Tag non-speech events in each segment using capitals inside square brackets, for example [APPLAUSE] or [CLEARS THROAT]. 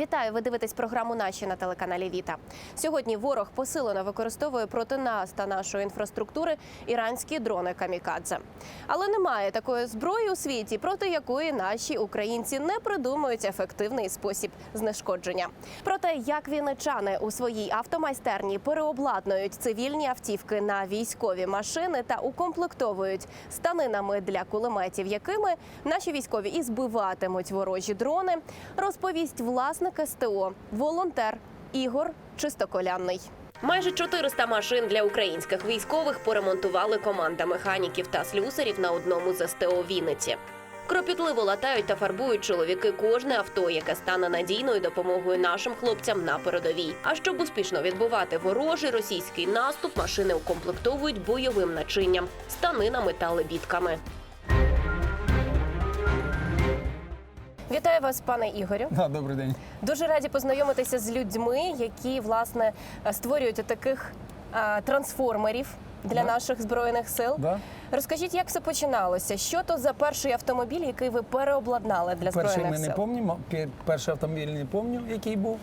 Вітаю! Ви дивитесь програму наші на телеканалі Віта. Сьогодні ворог посилено використовує проти нас та нашої інфраструктури іранські дрони камікадзе. Але немає такої зброї у світі, проти якої наші українці не придумують ефективний спосіб знешкодження. Про те, як вінничани у своїй автомайстерні переобладнують цивільні автівки на військові машини та укомплектовують станинами для кулеметів, якими наші військові і збиватимуть ворожі дрони, розповість власник СТО, волонтер Ігор Чистоколянний. Майже 400 машин для українських військових поремонтували команда механіків та слюсарів на одному з СТО Вінниці. Кропітливо латають та фарбують чоловіки кожне авто, яке стане надійною допомогою нашим хлопцям на передовій. А щоб успішно відбувати ворожий російський наступ, машини укомплектовують бойовим начинням, станинами та лебідками. Вітаю вас, пане Ігорю. Да, добрий день. Дуже раді познайомитися з людьми, які власне створюють таких а, трансформерів для Да. наших збройних сил. Да. Розкажіть, як все починалося? Що то за перший автомобіль, який ви переобладнали для Перший збройних ми не сил? пам'ятаємо. Пер- Перший автомобіль не пам'ятаю, який був.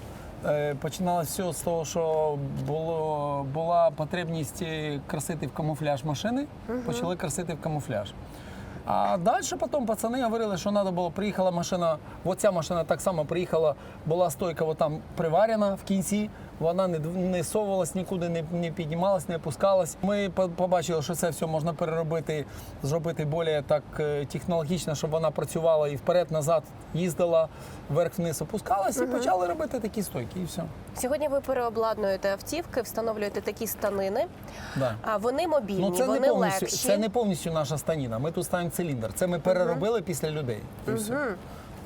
Е, Починалося все з того, що було, була потребність е, красити в камуфляж машини, почали красити в камуфляж. А далі потім пацани говорили, що треба було, приїхала машина, оця машина так само приїхала, була стойка там приварена в кінці, вона не, не совувалась нікуди, не, не піднімалась, не опускалась. Ми по- побачили, що це все можна переробити, зробити більш так е, технологічно, щоб вона працювала і вперед-назад їздила, вверх-вниз опускалась, і почали робити такі стойки, і все. Сьогодні ви переобладнуєте автівки, встановлюєте такі станини. Да. А вони мобільні, Ну, це вони не повністю, легші. це не повністю наша станіна. Ми тут ставимо циліндр. Це ми переробили після людей. І все.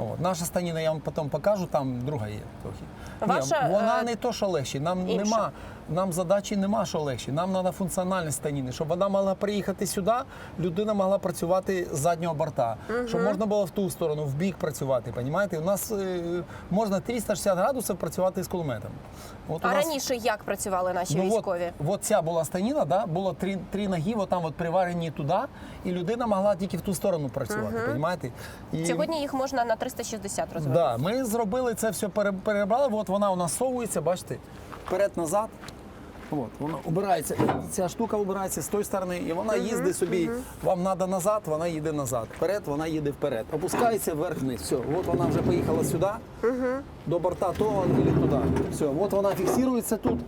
От. Наша станіна, я вам потім покажу, там друга є трохи. Ваша, Ні, вона е, не то, що легші. Нам інша. нема, нам задачі нема, що легші. Нам треба функціональні станіни, щоб вона могла приїхати сюди, людина могла працювати з заднього борта, щоб можна було в ту сторону, в бік працювати. Понімаєте? У нас е, можна 360 градусів працювати з кулеметом. От у А нас- раніше як працювали наші Ну, військові? От, от ця була станіна, да? було три, три ноги, от там от приварені туди, і людина могла тільки в ту сторону працювати. Понімаєте? І, Сьогодні їх можна на 360 розвивати. да, ми зробили це все, перебрали. От вона у нас совується, бачите, вперед-назад. От, вона убирається, ця штука убирається з тої сторони, і вона їздить собі. Вам треба назад, вона їде назад. Вперед, вона їде вперед. Опускається вверх-вниз. Все, от вона вже поїхала сюди, до борта того і туди. Все, от вона фіксується тут.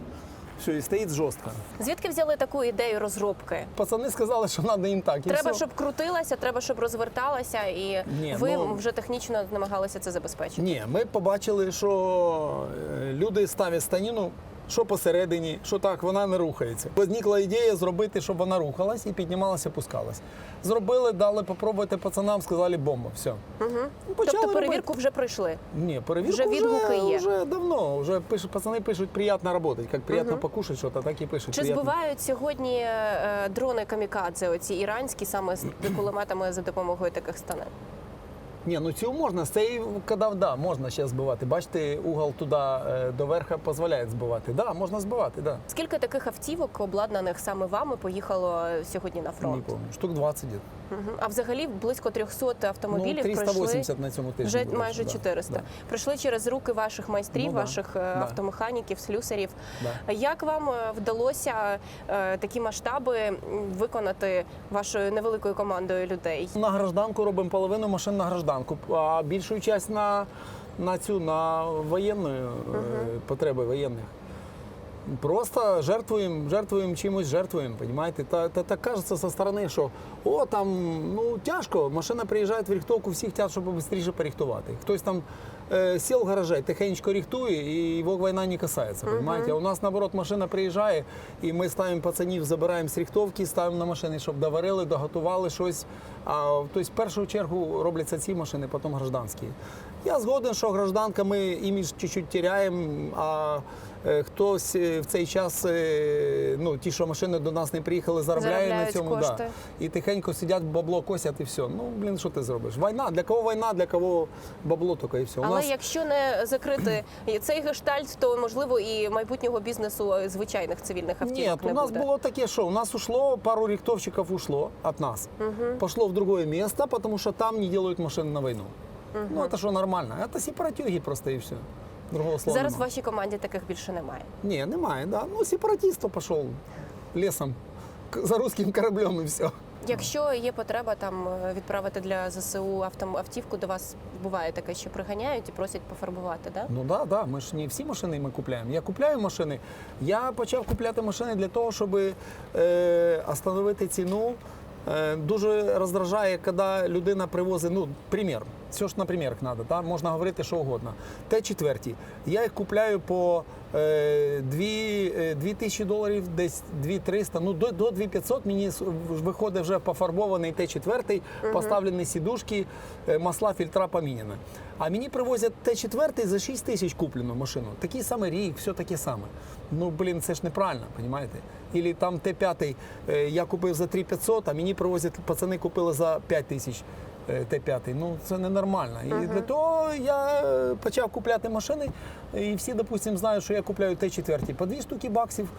Все, і стоїть жорстко. Звідки взяли таку ідею розробки? Пацани сказали, що треба їм так. І Треба, все. щоб крутилася, треба, щоб розверталася, і Ні, ви ну- вже технічно намагалися це забезпечити. Ні, ми побачили, що е, люди ставлять станіну, що посередині, що так, вона не рухається. Возникла ідея зробити, щоб вона рухалась і піднімалася, опускалась. Зробили, дали попробувати пацанам, сказали бомба. Все. Угу. Тобто перевірку вже пройшли. Ні, перевірку Вже відгуки є. Вже давно. Вже пишуть, пацани пишуть, приємно працювати. Як приємно покушати щось, так і пишуть. Чи «приємно». збивають сьогодні е, дрони камікадзе, оці іранські, саме з [CLEARS THROAT] кулеметами за допомогою таких станин? Ні, ну цю можна. З цієї коли, да, можна ще збивати. Бачите, угол туди е, до верха дозволяє збивати. Да, можна збивати, да. Скільки таких автівок, обладнаних саме вами, поїхало сьогодні на Не фронт? пам'ятаю. Штук 20 десь. А взагалі близько 300 автомобілів ну, 380 пройшли на цьому тижні. вже речі, майже да, 400. да. Пройшли через руки ваших майстрів, Ну да, ваших е, да. автомеханіків, слюсарів. Да. Як вам е, вдалося е, такі масштаби виконати вашою невеликою командою людей? На гражданку робимо половину машин на гражданку, а більшу часть на, на цю на воєнну е, потреби воєнних. Просто жертвуємо, жертвуємо чимось, жертвуємо, понимаете? Та, та, так кажеться зі сторони, що о, там ну тяжко, машина приїжджає в ріхтовку, всіх тяжко, щоб швидше поріхтувати. Хтось там е, сів в гаражі, тихенько ріхтує, і його війна не касається. Понимаете? А у нас наоборот машина приїжджає, і ми ставимо пацанів, забираємо з ріхтовки, ставимо на машини, щоб доварили, доготували щось. А тобто, в першу чергу робляться ці машини, потім гражданські. Я згоден, що гражданка ми імідж чуть-чуть теряємо, а е, хтось е, в цей час, ну ті, що машини до нас не приїхали, заробляють, на цьому. кошти. Да. І тихенько сидять, бабло косять і все. Ну, блін, що ти зробиш? Війна. Для кого війна, для кого бабло тільки і все. У Але нас якщо не закрити цей гештальт, то можливо і майбутнього бізнесу е, звичайних цивільних Ні, автівок у не нас буде. було таке, що у нас ушло, пару рихтовщиков ушло от нас. Пошло в другое место, потому что там не делают машины на войну. Ну, это что, нормально. Это сепаратюги просто и все. Другого слова Зараз в нема. вашій команді таких більше немає. Ні, немає, да. Ну, сепаратист то пішов лісом к- за русським кораблем і все. Якщо є потреба там е, відправити для ЗСУ автівку, до вас буває таке, що приганяють і просять пофарбувати, да? Ну да, да. Ми ж не всі машини ми купляємо. Я купляю машини. Я почав купляти машини для того, щоб е, остановити ціну. Е, дуже роздражає, коли людина привозить, ну, примір. Все ж на примірах треба, да? можна говорити що угодно. Т-4. Я їх купляю по е, 2, е, 2 тисячі доларів, десь 2-300, ну до, до 2500 мені виходить вже пофарбований Т-4, поставлені сідушки, е, масла, фільтра поміняні. А мені привозять Т-4 за 6 тисяч куплену машину. Такий самий рік, все таке саме. Ну, блін, це ж неправильно, розумієте? Ілі там Т-5 е, я купив за 3500, а мені привозять, пацани купили за 5 тисяч. Е, Т-5. Ну це ненормально. І для того я е, почав купляти машини. І всі, допустимо, знають, що я купляю Т-4 по 2 штуки баксів.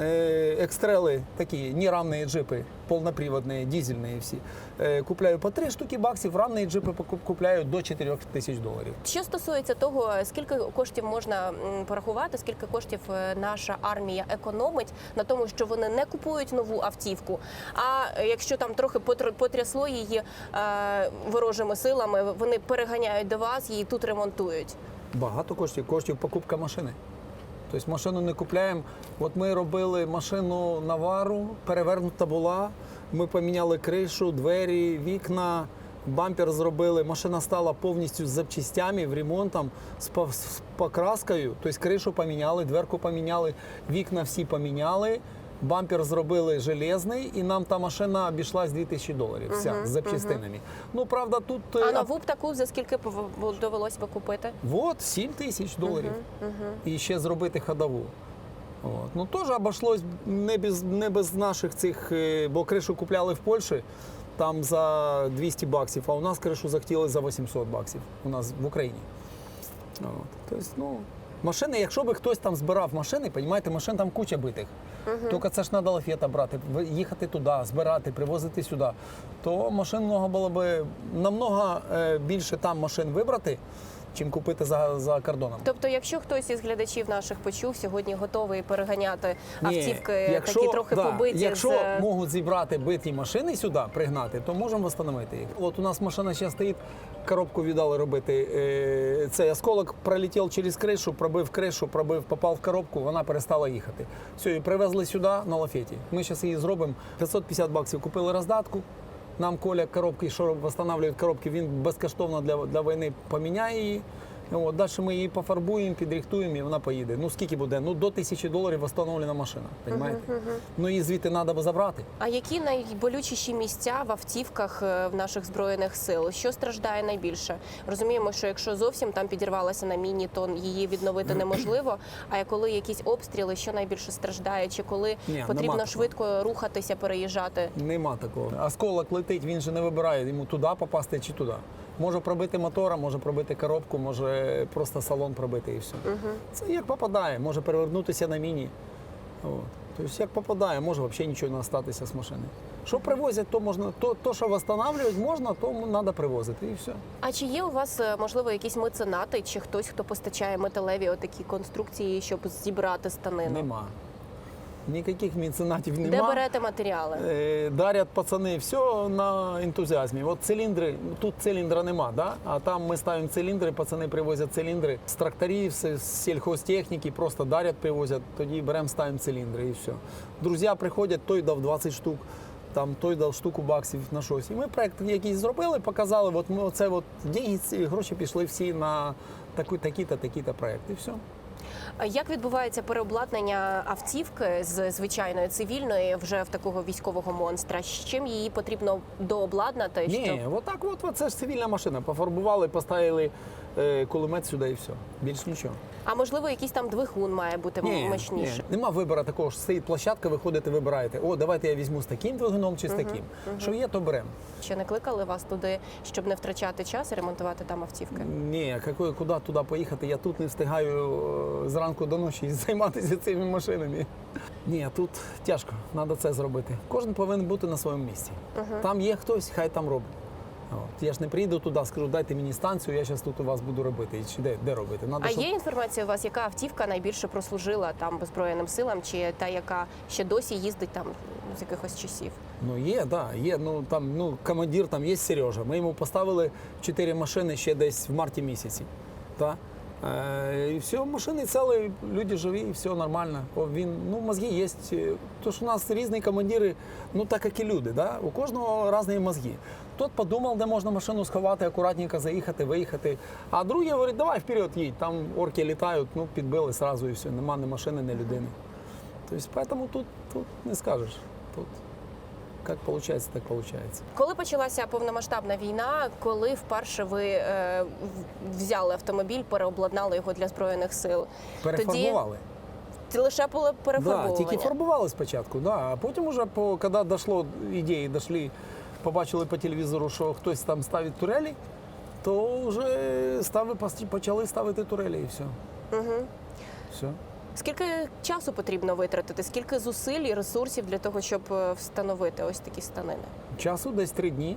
Е, Екстрели такі, неравні джипи, повноприводні, дизельні всі. Е, Купляю по 3 штуки баксів, равні джипи купляю до 4 тисяч доларів. Що стосується того, скільки коштів можна порахувати, скільки коштів е, наша армія економить на тому, що вони не купують нову автівку. А е, якщо там трохи потр- потрясло її е, ворожими силами, вони переганяють до вас, її тут ремонтують. Багато коштів, коштів покупка машини. Тобто машину не купляємо. От ми робили машину Навару, перевернута була. Ми поміняли кришу, двері, вікна, бампер зробили. Машина стала повністю з запчастями, в ремонтом, з покраскою. Тобто кришу поміняли, дверку поміняли, вікна всі поміняли. Бампер зробили железний, і нам та машина обійшлась 2000 доларів. Вся з запчастинами. Ну правда, тут е, А нову б таку за скільки б довелось би купити? Вот 7 тисяч доларів. І ще зробити ходову. От. Ну теж обійшлось не без, не без наших цих, е, бо кришу купляли в Польщі там за 200 баксів, а у нас кришу захотіли за 800 баксів. У нас в Україні. От. Тобто, ну, машини, якщо би хтось там збирав машини, розумієте, машин там куча битих. Тільки це ж треба лафета брати, їхати туди, збирати, привозити сюди. То машин много було би намного е, більше там машин вибрати, чим купити за, за кордоном. Тобто, якщо хтось із глядачів наших почув, сьогодні готовий переганяти Ні, автівки, такі трохи да, побиті Якщо з можуть зібрати биті машини сюди, пригнати, то можемо встановити їх. От у нас машина ще стоїть, коробку віддали робити. Е, Цей осколок пролетів через кришу, пробив кришу, пробив, попав в коробку, вона перестала їхати. Все, і привезли сюди на лафеті. Ми зараз її зробимо. 550 баксів купили роздатку. Нам Коля коробки, що встановлює коробки, він безкоштовно для, для війни поміняє її. От, далі ми її пофарбуємо, підрихтуємо і вона поїде. Ну скільки буде? Ну до тисячі доларів встановлена машина. Розумієте? Ну її звідти треба забрати. А які найболючіші місця в автівках е, в наших збройних сил? Що страждає найбільше? Розуміємо, що якщо зовсім там підірвалася на міні, то її відновити неможливо. А коли якісь обстріли, що найбільше страждає? Чи коли Ні, потрібно такого. швидко рухатися, переїжджати? Нема такого. Осколок летить, він же не вибирає йому туди попасти чи туди. Може пробити мотора, може пробити коробку, може просто салон пробити і все. Це як попадає, може перевернутися на міні. От. Тобто як попадає, може взагалі нічого не статися з машини. Що привозять, то можна, то, то що встановлюють можна, то треба привозити і все. А чи є у вас е, можливо якісь меценати, чи хтось, хто постачає металеві отакі конструкції, щоб зібрати станину? Нема. Ніяких меценатів нема. Де берете матеріали? Е, Дарять пацани все на ентузіазмі. От циліндри, тут циліндра нема, да? а там ми ставимо циліндри, пацани привозять циліндри з тракторів, з сільхозтехніки, просто дарять, привозять, тоді беремо, ставимо циліндри і все. Друзі приходять, той дав 20 штук. Там той дав штуку баксів на щось. І ми проект якийсь зробили, показали. От ми оце от деньги, гроші пішли всі на такі-то, такі-то проекти. І все. Як відбувається переобладнання автівки з звичайної цивільної вже в такого військового монстра? З чим її потрібно дообладнати? Ні, щоб- отак от, от це ж цивільна машина. Пофарбували, поставили кулемет сюди і все. Більш нічого. А можливо, якийсь там двигун має бути мощніший? Ні, нема вибору такого ж стоїть площадка, ви ходите, вибираєте. О, давайте я візьму з таким двигуном чи з таким. Що є, то беремо. Чи не кликали вас туди, щоб не втрачати час і ремонтувати там автівки? Ні, какой, куди туди поїхати? Я тут не встигаю е, зранку до ночі [LAUGHS] займатися цими машинами. Ні, тут тяжко, треба це зробити. Кожен повинен бути на своєму місці. Там є хтось, хай там робить. От. Я ж не приїду туди, скажу, дайте мені станцію, я зараз тут у вас буду робити. Чи де, де робити? Надо, А щоб- є інформація у вас, яка автівка найбільше прослужила там Збройним силам, чи та, яка ще досі їздить там з якихось часів? Ну є, да, є. Ну там ну командир там є Сережа. Ми йому поставили чотири машини ще десь в марті місяці. Та? Е, і все, машини цілі, люди живі, і все нормально. О, він, ну, мозги є. Тож у нас різні командири, ну так як і люди. Да? У кожного різні мозги. Тот подумав, де можна машину сховати, акуратненько заїхати, виїхати. А другий говорить, давай вперед їдь, там орки літають, ну підбили сразу і все. Нема ні машини, ні людини. Тобто, поэтому тут, тут не скажеш. Тут як виходить, так виходить. Коли почалася повномасштабна війна, коли вперше ви е, взяли автомобіль, переобладнали його для збройних сил? Перефарбували. Тоді лише було Да, тільки фарбували спочатку, да. а потім, уже, по, коли дійшло ідеї, дійшли, побачили по телевізору, що хтось там ставить турелі, то вже стави, почали ставити турелі і все. Угу. все. Скільки часу потрібно витратити? Скільки зусиль і ресурсів для того, щоб е, встановити ось такі станини? Часу десь три дні.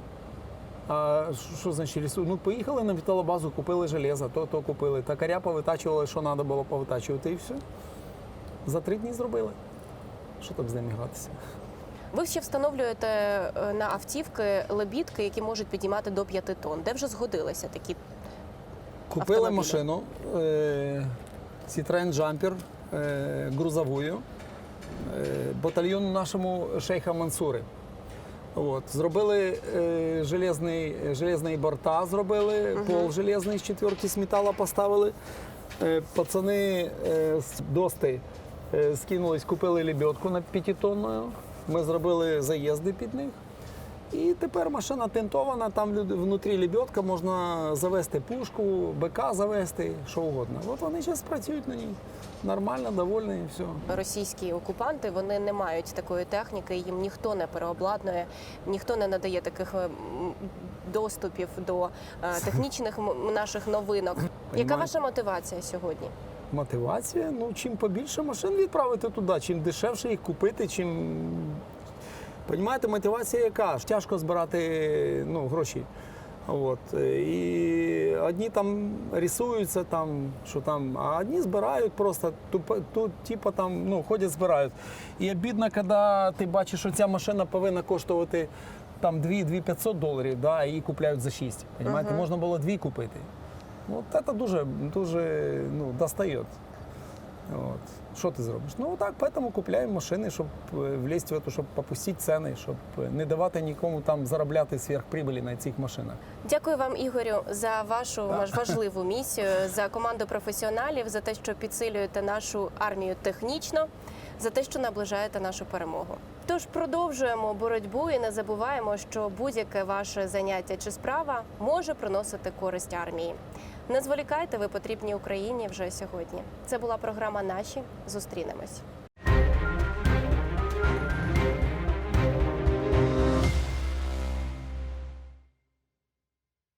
А що- що значить ресурс? Ну, поїхали на металобазу, купили железо, то, то купили. Токаря повитачували, що треба було повитачувати, і все. За три дні зробили. Що там з ними гратися? Ви ще встановлюєте е, на автівки лебідки, які можуть підіймати до 5 тонн. Де вже згодилися такі? Купили автомобіля. машину е, Citroen Jumper е, грузовую е, батальйону нашому шейха Мансури. От. Зробили е, железний, железний борта, зробили, пол железний з четверки з металу поставили. Е, пацани е, з дости е, скинулись, купили лебедку на п'ятитонну. Ми зробили заїзди під них. І тепер машина тентована, там внутрі лебедка, можна завести пушку, БК завести, що угодно. От вони зараз працюють на ній. Нормально, довольні і все. Російські окупанти вони не мають такої техніки, їм ніхто не переобладнує, ніхто не надає таких доступів до е, [LAUGHS] технічних наших новинок. Яка ваша мотивація сьогодні? Мотивація, ну чим побільше машин відправити туди, чим дешевше їх купити, чим. Понімаєте, мотивація яка? Тяжко збирати ну, гроші. От. І одні там рисуються, там, що там, а одні збирають просто, тупо, тут, типу, там, ну, ходять, збирають. І обідно, коли ти бачиш, що ця машина повинна коштувати там 2 500 доларів, да, її купляють за 6. Понімаєте? Можна було дві купити. От це дуже, дуже ну, достає. От. Що ти зробиш? Ну так, поэтому купляємо машини, щоб е, влізти в эту, щоб попустити ціни, щоб е, не давати нікому там заробляти сверхприбилі на цих машинах. Дякую вам, Ігорю, за вашу важ- важливу [LAUGHS] місію, за команду професіоналів, за те, що підсилюєте нашу армію технічно, за те, що наближаєте нашу перемогу. Тож продовжуємо боротьбу і не забуваємо, що будь-яке ваше заняття чи справа може приносити користь армії. Не зволікайте, ви потрібні Україні вже сьогодні. Це була програма Наші. Зустрінемось.